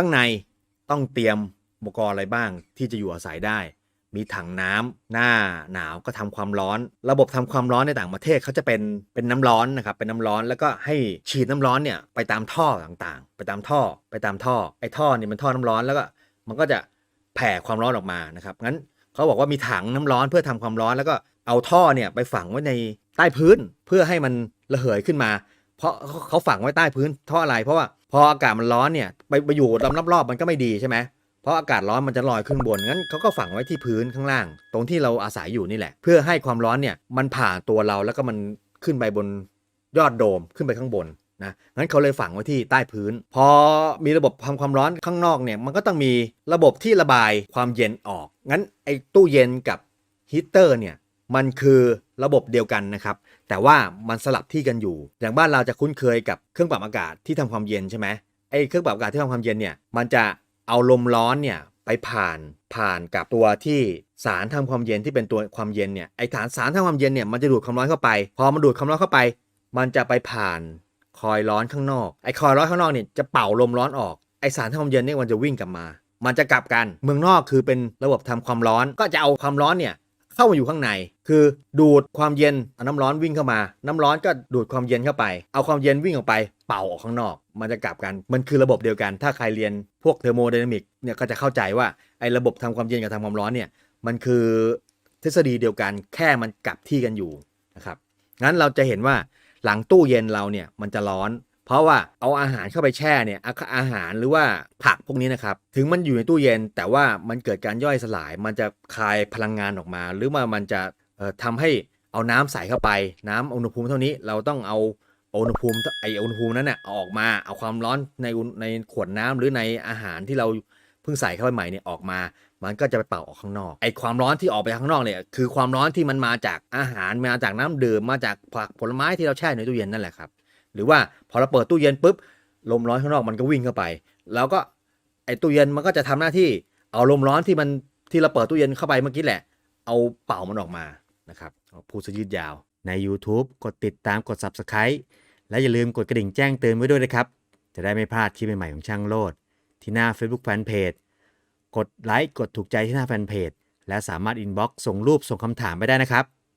ข้างในต้องเตรียมอุปกรณ์อะไรบ้างที่จะอยู่อาศัยได้ มีถังน้ำหน้าหนาวก็ทำความร้อน ระบบทำความร้อนในต่างประเทศเขาจะเป็นเป็นน้ำร้อนนะครับเป็นน้ำร้อนแล้วก็ให้ฉีดน้ำร้อนเนี่ยไปตามท่อต่างๆ ไปตามท่อไปตามท่อไอ้ท่อเนี่ยมันท่อน้ำร้อนแล้วก็มันก็จะแผ่ความร้อนออกมานะครับงั้นเขาบอกว่ามีถังน้ำร้อนเพื่อทำความร้อนแล้วก็เอาท่อเนี่ยไปฝังไว้ในใต้พื้นเพื่อให้มันระเหยขึ้นมา เพราะเขาฝังไว้ใต้พื้นเพราะอะไร เพราะว่า พออากาศมันร้อนเนี่ยไปไปอยู่ลำรอบๆมันก็ไม่ดีใช่ไหมเพราะอากาศร้อนมันจะลอยขึ้นบนงั้นเขาก็ฝังไว้ที่พื้นข้างล่าง ตรงที่เราอาศัยอยู่นี่แหละ เพื่อให้ความร้อนเนี่ยมันผ่านตัวเราแล้วก็มันขึ้นไปบนยอดโดมขึ้นไปข้างบนนะงั้นเขาเลยฝังไว้ที่ใต้พื้น พอมีระบบทำความร้อนข้างนอกเนี่ยมันก็ต้องมีระบบที่ระบายความเย็นออก งั้นไอ้ตู้เย็นกับฮีเตอร์เนี่ย มันคือระบบเดียวกันนะครับ แต่ว่ามันสลับที่กันอยู่ อย่างบ้านเราจะคุ้นเคยกับเครื่องปรับอากาศที่ทำความเย็นใช่ไหมไอ้เครื่องปรับอากาศที่ทำความเย็นเนี่ย มันจะเอาลมร้อนเนี่ยไปผ่านผ่านกับตัวที่สารทำความเย็นที่เป็นตัวความเย็นเนี่ย ไอ้ฐานสารทำความเย็นเนี่ยมันจะดูดความร้อนเข้าไป พอมันดูดความร้อนเข้าไป มันจะไปผ่านคอยร้อนข้างนอก ไอ้คอยร้อนข้างนอกเนี่ยจะเป่าลมร้อนออก ไอ้สารทำความเย็นเนี่ยมันจะวิ่งกลับมา มันจะกลับกัน เมืองนอกคือเป็นระบบทำความร้อน ก็จะเอาความร้อนเนี่ย เข้ามาอยู่ข้างใน คือดูดความเย็นเอาน้ำร้อนวิ่งเข้ามา น้ำร้อนก็ดูดความเย็นเข้าไป เอาความเย็นวิ่งออกไปเป่าออกข้างนอก มันจะกลับกัน มันคือระบบเดียวกัน ถ้าใครเรียนพวกเทอร์โมไดนามิกเนี่ยก็จะเข้าใจว่าไอ้ระบบทำความเย็นกับทำความร้อนเนี่ยมันคือทฤษฎีเดียวกันแค่มันกลับที่กันอยู่นะครับงั้นเราจะเห็นว่าหลังตู้เย็นเราเนี่ยมันจะร้อน เพราะว่าเอาอาหารเข้าไปแช่เนี่ยอาอาหารหรือว่าผักพวกนี้นะครับ ถึงมันอยู่ในตู้เย็น แต่ว่ามันเกิดการย่อยสลาย มันจะคายพลังงานออกมา หรือว่ามันจะเอ่อทำให้เอาน้ำใส่เข้าไป น้ำอุณหภูมิเท่านี้เราต้องเอาอุณหภูมิไออุณหภูมินั้นน่ะออกมาเอาความร้อนในในขวดน้ำหรือในอาหารที่เราเพิ่งใส่เข้าไปใหม่เนี่ยออกมา มันก็จะไปเป่าออกข้างนอกไอความร้อนที่ออกไปข้างนอกเนี่ยคือความร้อนที่มันมาจากอาหารมาจากน้ำดื่มมาจากผักผลไม้ที่เราแช่ในตู้เย็นนั่นแหละครับ หรือว่าพอเราเปิดตู้เย็นปุ๊บลมร้อนข้างนอกมันก็วิ่งเข้าไป แล้วก็ไอตู้เย็นมันก็จะทำหน้าที่เอาลมร้อนที่มันที่เราเปิดตู้เย็นเข้าไปเมื่อกี้แหละ เอาเป่ามันออกมานะครับพูดซะยืดยาวใน YouTube กดติดตามกด Subscribe และอย่าลืมกดกระดิ่งแจ้งเตือนไว้ด้วยนะครับ จะได้ไม่พลาดคลิปใหม่ๆของช่างโลด ที่หน้า Facebook Fanpage กดไลค์กดถูกใจที่หน้าแฟนเพจและสามารถอินบ็อกซ์ส่งรูปส่งคำถามไปได้นะครับ